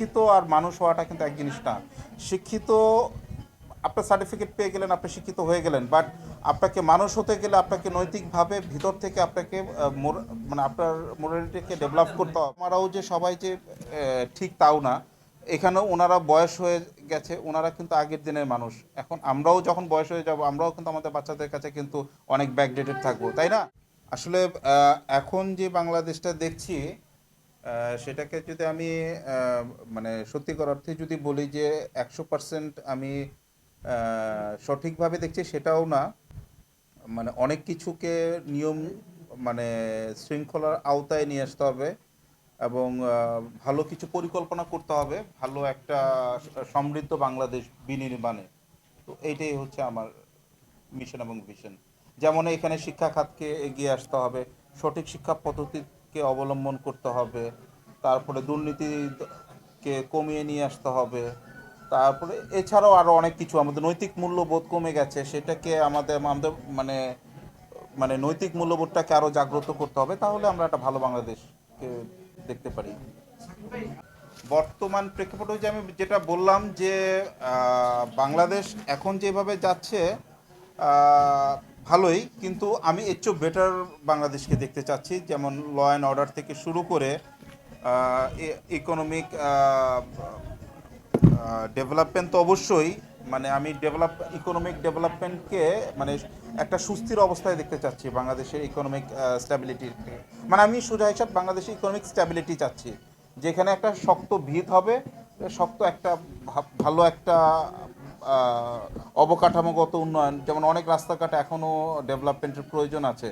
শিক্ষিত আর মানুষ হওয়াটা কিন্তু এক জিনিস না। শিক্ষিত, আপনার সার্টিফিকেট পেয়ে গেলেন, আপনি শিক্ষিত হয়ে গেলেন বাট আপনাকে মানুষ হতে গেলে আপনাকে নৈতিকভাবে ভিতর থেকে আপনাকে মানে আপনার মোরালিটিকে ডেভেলপ করতে হবে। আমারাও যে সবাই যে ঠিক তাও না, এখানেও ওনারা বয়স হয়ে গেছে, ওনারা কিন্তু আগের দিনের মানুষ। এখন আমরাও যখন বয়স হয়ে যাব, আমরাও কিন্তু আমাদের বাচ্চাদের কাছে কিন্তু অনেক ব্যাকডেটেড থাকব, তাই না? আসলে এখন যে বাংলাদেশটা দেখছি সেটাকে যদি আমি মানে সত্যিকার অর্থে যদি বলি যে একশো পার্সেন্ট আমি সঠিকভাবে দেখছি সেটাও না। মানে অনেক কিছুকে নিয়ম মানে শৃঙ্খলার আওতায় নিয়ে আসতে হবে এবং ভালো কিছু পরিকল্পনা করতে হবে, ভালো একটা সমৃদ্ধ বাংলাদেশ বিনির্মাণে। তো এইটাই হচ্ছে আমার মিশন এবং ভিশন যেমন এখানে শিক্ষা খাতকে এগিয়ে আসতে হবে, সঠিক শিক্ষা পদ্ধতিকে অবলম্বন করতে হবে, তারপরে দুর্নীতিকে কমিয়ে নিয়ে আসতে হবে, তারপরে এছাড়াও আরও অনেক কিছু, আমাদের নৈতিক মূল্যবোধ কমে গেছে, সেটাকে আমাদের আমাদের মানে মানে নৈতিক মূল্যবোধটাকে আরও জাগ্রত করতে হবে, তাহলে আমরা একটা ভালো বাংলাদেশকে দেখতে পারি। বর্তমান প্রেক্ষাপটে যে আমি যেটা বললাম যে বাংলাদেশ এখন যেভাবে যাচ্ছে ভালোই, কিন্তু আমি এর চেয়েও বেটার বাংলাদেশকে দেখতে চাচ্ছি। যেমন ল অ্যান্ড অর্ডার থেকে শুরু করে ইকোনমিক ডেভেলপমেন্ট তো অবশ্যই মানে আমি ডেভেলপ ইকোনমিক ডেভেলপমেন্টকে মানে একটা সুস্থির অবস্থায় দেখতে চাচ্ছি বাংলাদেশের ইকোনমিক স্ট্যাবিলিটি মানে আমি সোজা হিসাব, বাংলাদেশের ইকোনমিক স্ট্যাবিলিটি চাচ্ছি। যেখানে একটা শক্ত ভিত হবে, শক্ত একটা ভালো একটা অবকাঠামোগত উন্নয়ন, যেমন অনেক রাস্তাঘাট এখনও ডেভেলপমেন্টের প্রয়োজন আছে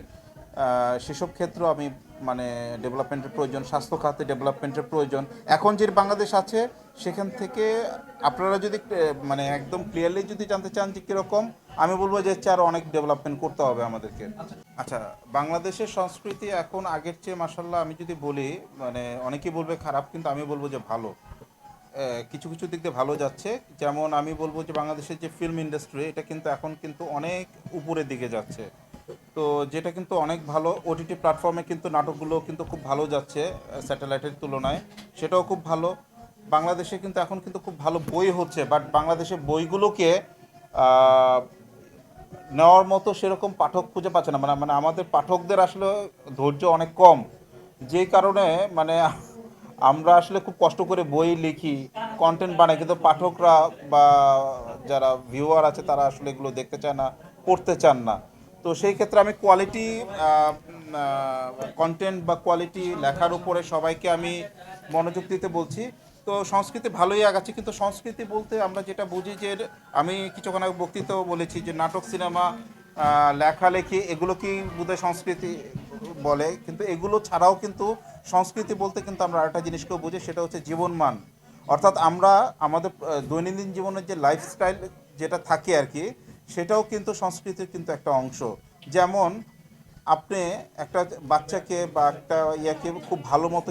সেসব ক্ষেত্রে আমি মানে ডেভেলপমেন্টের প্রয়োজন, স্বাস্থ্য খাতে ডেভেলপমেন্টের প্রয়োজন। এখন যে বাংলাদেশ আছে, সেখান থেকে আপনারা যদি মানে একদম ক্লিয়ারলি যদি জানতে চান যে কীরকম, আমি বলব যে আরও অনেক ডেভেলপমেন্ট করতে হবে আমাদেরকে। আচ্ছা বাংলাদেশের সংস্কৃতি এখন আগের চেয়ে মাসাল্লাহ আমি যদি বলি মানে অনেকেই বলবে খারাপ, কিন্তু আমি বলব যে ভালো। কিছু কিছু দিক দিয়ে ভালো যাচ্ছে। যেমন আমি বলব যে বাংলাদেশের যে ফিল্ম ইন্ডাস্ট্রি এটা কিন্তু এখন কিন্তু অনেক উপরের দিকে যাচ্ছে। তো যেটা কিন্তু অনেক ভালো ওটিটি প্ল্যাটফর্মে কিন্তু নাটকগুলো কিন্তু খুব ভালো যাচ্ছে স্যাটেলাইটের তুলনায়। সেটাও খুব ভালো। বাংলাদেশে কিন্তু এখন কিন্তু খুব ভালো বই হচ্ছে বাট বাংলাদেশের বইগুলোকে নেওয়ার মতো সেরকম পাঠক খুঁজে পাচ্ছে না। মানে মানে আমাদের পাঠকদের আসলে ধৈর্য অনেক কম। যে কারণে মানে আমরা আসলে খুব কষ্ট করে বই লিখি কন্টেন্ট বানাই, কিন্তু পাঠকরা বা যারা ভিউয়ার আছে তারা আসলে এগুলো দেখতে চায় না, পড়তে চান না। তো সেই ক্ষেত্রে আমি কোয়ালিটি কন্টেন্ট বা কোয়ালিটি লেখার উপরে সবাইকে আমি মনোযোগ দিতে বলছি। তো সংস্কৃতি ভালোই আগাচ্ছে, কিন্তু সংস্কৃতি বলতে আমরা যেটা বুঝি যে আমি কিছুক্ষণ আগে বক্তৃতাও বলেছি যে নাটক, সিনেমা লেখালেখি, এগুলো কি বোধহয় সংস্কৃতি বলে, কিন্তু এগুলো ছাড়াও কিন্তু সংস্কৃতি বলতে কিন্তু আমরা আরেকটা জিনিসকেও বুঝি, সেটা হচ্ছে জীবনমান। অর্থাৎ আমরা আমাদের দৈনন্দিন জীবনের যে লাইফস্টাইল যেটা থাকে আর কি, সেটাও কিন্তু সংস্কৃতির কিন্তু একটা অংশ। যেমন আপনি একটা বাচ্চাকে বা একটা ইয়াকে খুব ভালো মতো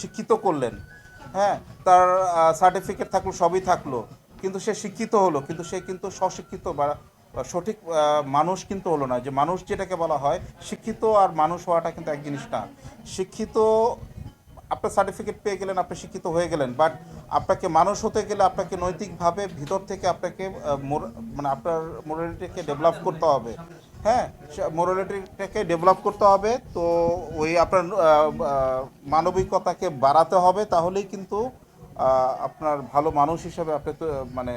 শিক্ষিত করলেন হ্যাঁ? তার সার্টিফিকেট থাকল, সবই থাকল, কিন্তু সে শিক্ষিত হলো, কিন্তু সে কিন্তু স্বশিক্ষিত বা বা সঠিক মানুষ কিন্তু হলো না। যে মানুষ যেটাকে বলা হয়, শিক্ষিত আর মানুষ হওয়াটা কিন্তু এক জিনিস না। শিক্ষিত, আপনার সার্টিফিকেট পেয়ে গেলেন, আপনি শিক্ষিত হয়ে গেলেন বাট আপনাকে মানুষ হতে গেলে আপনাকে নৈতিকভাবে ভিতর থেকে আপনাকে মানে আপনার মোরালিটিকে ডেভেলপ করতে হবে। হ্যাঁ মোরালিটিটাকে ডেভেলপ করতে হবে, তো ওই আপনার মানবিকতাকে বাড়াতে হবে, তাহলেই কিন্তু আপনার ভালো মানুষ হিসাবে আপনি তো মানে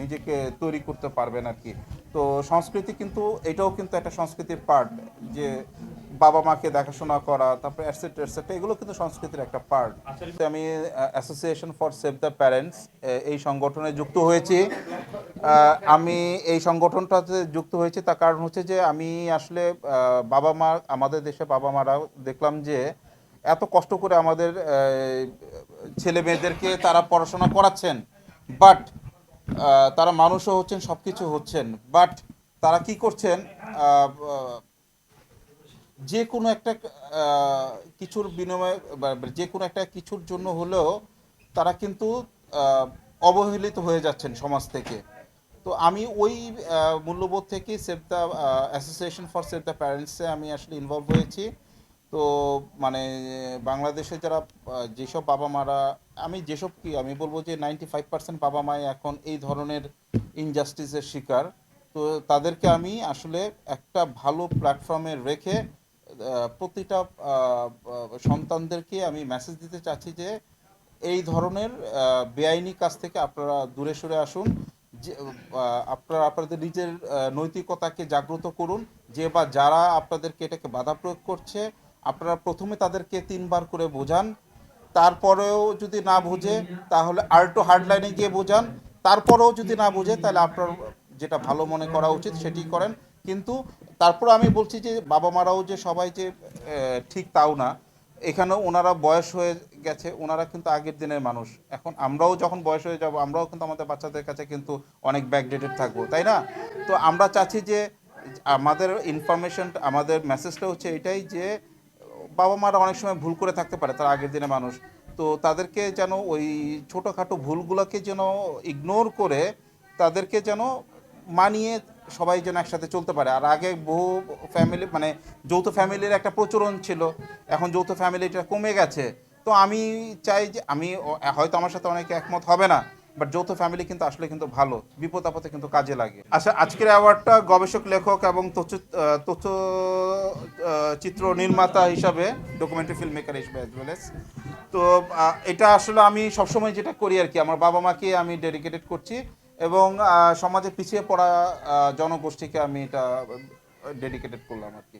নিজেকে তৈরি করতে পারবেন আর কি। তো সংস্কৃতি কিন্তু এটাও কিন্তু একটা সংস্কৃতির পার্ট যে বাবা মাকে দেখাশোনা করা তারপরে অ্যাটসেট্রা অ্যাটসেট্রা এগুলো কিন্তু সংস্কৃতির একটা পার্ট আমি association for save the parents এই সংগঠনে যুক্ত হয়েছি। আমি এই সংগঠনটাতে যুক্ত হয়েছি তার কারণ হচ্ছে যে আমি আসলে বাবা মা আমাদের দেশে বাবা মারা দেখলাম যে এত কষ্ট করে আমাদের ছেলে মেয়েদেরকে তারা পড়াশোনা করাচ্ছেন বাট তারা মানুষও হচ্ছেন সব কিছু হচ্ছেন বাট তারা কি করছেন যে কোনো একটা কিছুর বিনিময়ে যে কোনো একটা কিছুর জন্য হলেও তারা কিন্তু অবহেলিত হয়ে যাচ্ছেন সমাজ থেকে। তো আমি ওই মূল্যবোধ থেকে save the association for save the প্যারেন্টসে আমি আসলে ইনভলভ হয়েছি। তো মানে বাংলাদেশে যারা যেসব বাবা মারা, আমি যেসব কি, আমি বলব যে নাইনটি ফাইভ পার্সেন্ট বাবা মাই এখন এই ধরনের ইনজাস্টিসের শিকার। তো তাদেরকে আমি আসলে একটা ভালো প্ল্যাটফর্মে রেখে প্রতিটা সন্তানদেরকে আমি মেসেজ দিতে চাচ্ছি যে, এই ধরনের বেআইনি কাজ থেকে আপনারা দূরে সরে আসুন। যে আপনারা আপনাদের নিজের নৈতিকতাকে জাগ্রত করুন। যে বা যারা আপনাদেরকে এটাকে বাধা প্রয়োগ করছে আপনারা প্রথমে তাদেরকে তিনবার করে বোঝান। তারপরেও যদি না বুঝে, তাহলে আল্টো হার্ডলাইনে গিয়ে বোঝান। তারপরেও যদি না বুঝে, তাহলে আপনার যেটা ভালো মনে করা উচিত সেটি করেন। কিন্তু তারপর আমি বলছি যে, বাবা মারাও যে সবাই যে ঠিক তাও না। এখানেও ওনারা বয়স হয়ে গেছে, ওনারা কিন্তু আগের দিনের মানুষ। এখন আমরাও যখন বয়স হয়ে যাব, আমরাও কিন্তু আমাদের বাচ্চাদের কাছে কিন্তু অনেক ব্যাকডেটেড থাকব, তাই না? তো আমরা চাচ্ছি যে, আমাদের ইনফরমেশন আমাদের মেসেজটা হচ্ছে এটাই যে বাবা মারা অনেক সময় ভুল করে থাকতে পারে, তার আগের দিনের মানুষ। তো তাদেরকে যেন ওই ছোটোখাটো ভুলগুলোকে যেন ইগনোর করে, তাদেরকে যেন মানিয়ে সবাই যেন একসাথে চলতে পারে। আর আগে বহু ফ্যামিলি মানে যৌথ ফ্যামিলির একটা প্রচলন ছিল, এখন যৌথ ফ্যামিলিটা কমে গেছে। তো আমি চাই যে, আমি হয়তো আমার সাথে অনেকে একমত হবে না বাট যৌথ ফ্যামিলি কিন্তু আসলে কিন্তু ভালো। বিপদ আপদে কিন্তু কাজে লাগে। আচ্ছা আজকের অ্যাওয়ার্ডটা গবেষক, লেখক এবং তথ্য চিত্র নির্মাতা হিসাবে ডকুমেন্টারি ফিল্ম মেকার হিসেবে অ্যাজ ওয়েল তো এটা আসলে আমি সবসময় যেটা করি আর কি, আমার বাবা মাকে আমি ডেডিকেটেড করছি এবং সমাজে পিছিয়ে পড়া জনগোষ্ঠীকে আমি এটা ডেডিকেটেড করলাম আর কি।